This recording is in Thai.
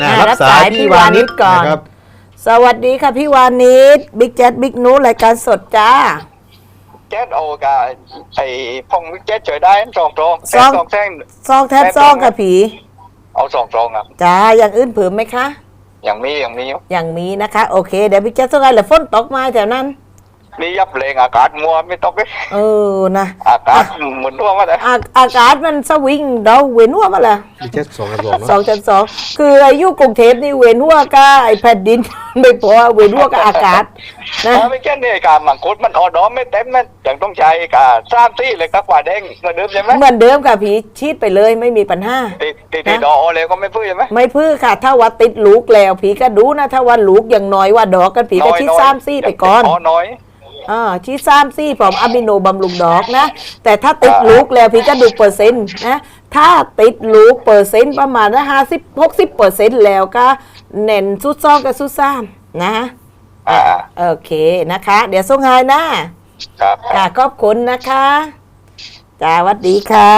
น่าอ่ารับรับสาสายยพี่พี่วาวานินิชชก่อน นะครับ สวัสดีค่ะพี่วานิชบิ๊กแจ๊ดบิ๊กนูรายการสดจ้า แจ๊ดเอากับไอ้พงแจ๊ดเฉยได้สองตรงสองสองแท่งซองแทบซองค่ะผีเอาสองตรงอะจ้าอย่างอื่นเผืมไหมคะ อย่างนี้อย่างนี้อย่างมีนะคะ โอเค เดี๋ยวบิ๊กแจ๊ดส่งให้แล้วฝนตกมาแถวนั้น นี่ยับเลงอากาศมัวไม่ต้องเลยเออนะอากาศเหมือนทั่วมาเลยอาอากาศมันสวิงเราเวียนหัวมาละพี่แจ๊ดสองกระบอกเนาะสองจันสองคืออายุกรุงเทพนี่เวียนหัวก็ไอแผ่นดิน ไม่พอเวียนหัวกับอากาศนะถ้าไม่แค่นี้การมังคุดมันออดอไม่เต็มมันยังต้องใช้การสร้างที่เลยครับกว่าแดงเหมือนเดิมใช่ไหมเหมือนเดิมค่ะผีชีดไปเลยไม่มีปัญหา ติดติดติดดอกเลยก็ไม่พื้นใช่ไหม ไม่พื้อค่ะ ถ้าว่าติดลูกแล้วผีก็ดูนะ ถ้าว่าลูกอย่างน้อยว่าดอกกันผีก็ชีดซ้ำซี่ไปก่อน อ๋อน้อย อ่าชีดซ้ำซี่ผมอะมิโนบำรุงดอกนะ แต่ถ้าติดลูกแล้วผีก็ดูเปอร์เซ็นต์นะ ถ้าติดลูกเปอร์เซ็นต์ประมาณห้าสิบหกสิบเปอร์เซ็นต์แล้วก็เน่นสุดซองกับสุดซ้ำนะอ่าโอเคนะคะ เดี๋ยวส่งให้นะครับ ค่ะขอบคุณนะคะจ้าหวัดดีค่ะ